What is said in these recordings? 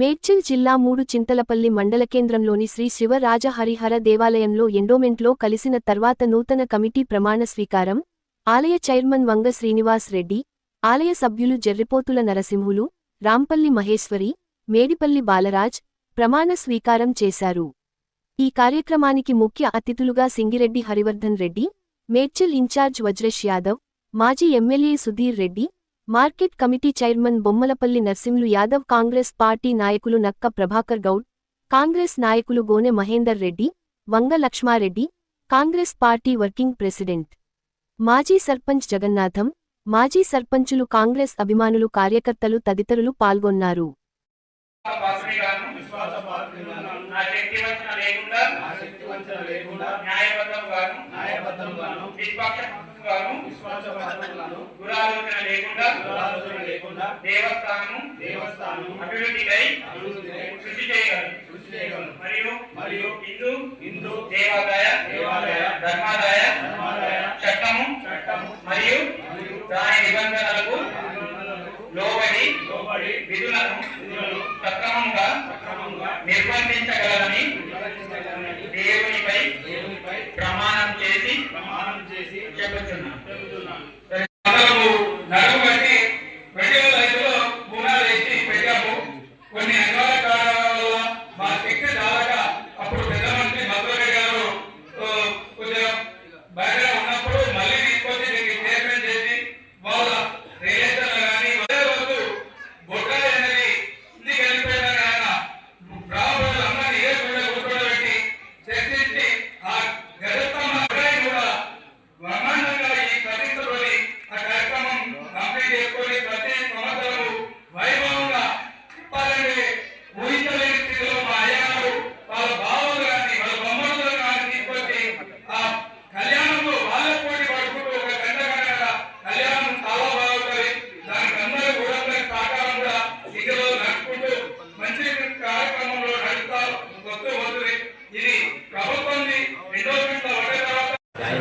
మేడ్చల్ జిల్లా మూడు చింతలపల్లి మండల కేంద్రంలోని శ్రీ శివరాజ హరిహర దేవాలయంలో ఎండోమెంట్లో కలిసిన తర్వాత నూతన కమిటీ ప్రమాణ స్వీకారం ఆలయ చైర్మన్ వంగ శ్రీనివాస్ రెడ్డి ఆలయ సభ్యులు జర్రిపోతుల నరసింహులు రాంపల్లి మహేశ్వరి మేడిపల్లి బాలరాజ్ ప్రమాణ స్వీకారం చేశారు. ఈ కార్యక్రమానికి ముఖ్య అతిథులుగా సింగిరెడ్డి హరివర్ధన్ రెడ్డి మేడ్చల్ ఇన్ఛార్జ్ వజ్రేష్ యాదవ్ మాజీ MLA Sudheer Reddy market committee chairman Bommalapalli Narsimlu Yadav Congress party నాయకులు నక్క ప్రభాకర్ గౌడ్ కాంగ్రెస్ నాయకులు Gone Mahender Reddy Vanga Laxma Reddy Congress party working president. మాజీ సర్పంచ్ జగన్నాథం మాజీ సర్పంచులు కాంగ్రెస్ అభిమానులు కార్యకర్తలు తదితరులు పాల్గొన్నారు. విశ్వాసపాత్రులను నా శక్తి వంచన లేకుండా నా శక్తి వంచన లేకుండా న్యాయబద్ధంగాను న్యాయబద్ధంగాను నిష్పక్షపాతంగాను విశ్వాసపాత్రులను దురాలోచన లేకుండా దురాలోచన లేకుండా దేవస్థానం దేవస్థానం అభివృద్ధికై అభివృద్ధికై కృషి చేయగలను కృషి చేయగలను మరియు మరియు హిందూ హిందూ దేవాదాయ దేవాదాయ ధర్మాదాయ ధర్మాదాయ చట్టము చట్టము మరియు దాని నిబంధనలకు లోబడి లోబడి విధులను విధులను సక్రమంగా సక్రమంగా నిర్వర్తించగలనని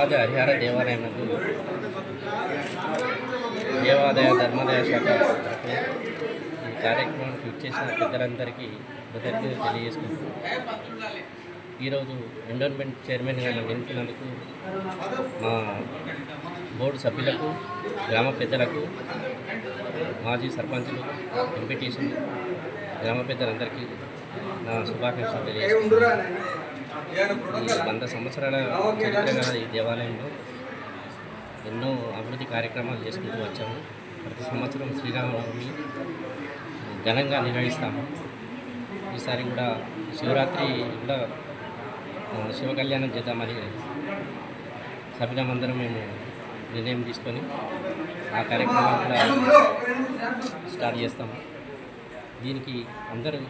రాజ హరిహర దేవాలయం నందు దేవాదాయ ధర్మాదాయ శాఖ ఈ ఈ కార్యక్రమానికి ఇచ్చేసిన పెద్దలందరికీ కృతజ్ఞతలు తెలియజేసుకుంటున్నాను. ఈరోజు ఎండోన్మెంట్ చైర్మన్గా నన్ను మా బోర్డు సభ్యులకు గ్రామ పెద్దలకు మాజీ సర్పంచులు ఎంపీటీసీలు గ్రామ పెద్దలందరికీ నా శుభాకాంక్షలు తెలియజేస్తున్నాను వంద సంవత్సరాల చరిత్ర గల ఈ దేవాలయంలో ఎన్నో అభివృద్ధి కార్యక్రమాలు చేసుకుంటూ వచ్చాము. ప్రతి సంవత్సరం శ్రీరామనవమి ఘనంగా నిర్వహిస్తాము. ఈసారి కూడా శివరాత్రి కూడా శివ కళ్యాణం చేద్దామని సభ్యులమందరం మేము నిర్ణయం తీసుకొని ఆ కార్యక్రమం కూడా స్టార్ట్ చేస్తాము. దీనికి అందరూ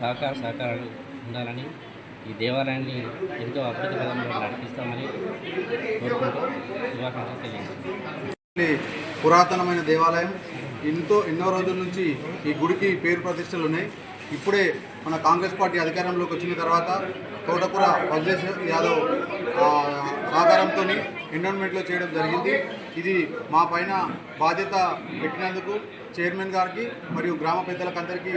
సహకార సహకారాలు ఉండాలని ఈ దేవాలయాన్ని ఎంతో అభివృద్ధి పదంలో నడిపిస్తామని కోరుకుంటూ శుభాకాంక్షలు తెలియజేస్తాను పురాతనమైన దేవాలయం. ఎంతో ఎన్నో రోజుల నుంచి ఈ గుడికి పేరు ప్రతిష్టలు ఉన్నాయి. ఇప్పుడే మన కాంగ్రెస్ పార్టీ అధికారంలోకి వచ్చిన తర్వాత తోటకూర వజ్రేష్ యాదవ్ సహకారంతో ఎండోన్మెంట్లో చేయడం జరిగింది. ఇది మా పైన బాధ్యత పెట్టినందుకు చైర్మన్ గారికి మరియు గ్రామ పెద్దలకు అందరికీ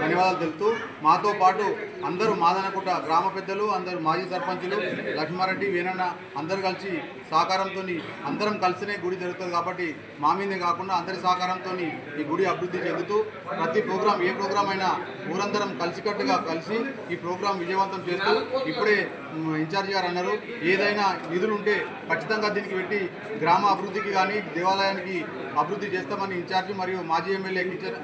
ధన్యవాదాలు తెలుపుతూ మాతో పాటు అందరూ మాదనకుట గ్రామ పెద్దలు అందరూ మాజీ సర్పంచులు లక్ష్మారెడ్డి వీరన్న అందరూ కలిసి సహకారంతో అందరం కలిసినే గుడి జరుగుతుంది కాబట్టి మా మీదే కాకుండా అందరి సహకారంతో ఈ గుడి అభివృద్ధి చెందుతూ ప్రతి ప్రోగ్రాం ఏ ప్రోగ్రాం అయినా ఊరందరం కలిసికట్టుగా కలిసి ఈ ప్రోగ్రాం విజయవంతం చేస్తూ ఇప్పుడే మ్, ఇన్ఛార్జ్ గారు అన్నారు ఏదైనా నిధులు ఉంటే ఖచ్చితంగా దీనికి పెట్టి గ్రామ అభివృద్ధికి కానీ దేవాలయానికి అభివృద్ధి చేస్తామని ఇన్ఛార్జ్ మరియు మాజీ ఎమ్మెల్యే కిచెన్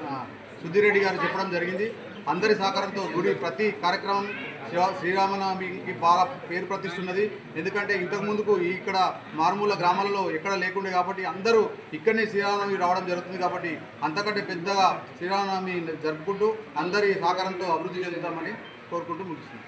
సుధీరెడ్డి గారు చెప్పడం జరిగింది. అందరి సహకారంతో గుడి ప్రతి కార్యక్రమం శ్రీ- శ్రీరామనవమికి బాగా పేరు ప్రతిస్తున్నది. ఎందుకంటే ఇంతకు ముందుకు ఇక్కడ మారుమూల గ్రామాలలో ఎక్కడ లేకుండే కాబట్టి అందరూ ఇక్కడనే శ్రీరామనవమి రావడం జరుగుతుంది కాబట్టి అంతకంటే పెద్దగా శ్రీరామనవమి జరుపుకుంటూ అందరి సహకారంతో అభివృద్ధి చెందుతామని కోరుకుంటూ ముగిస్తున్నాం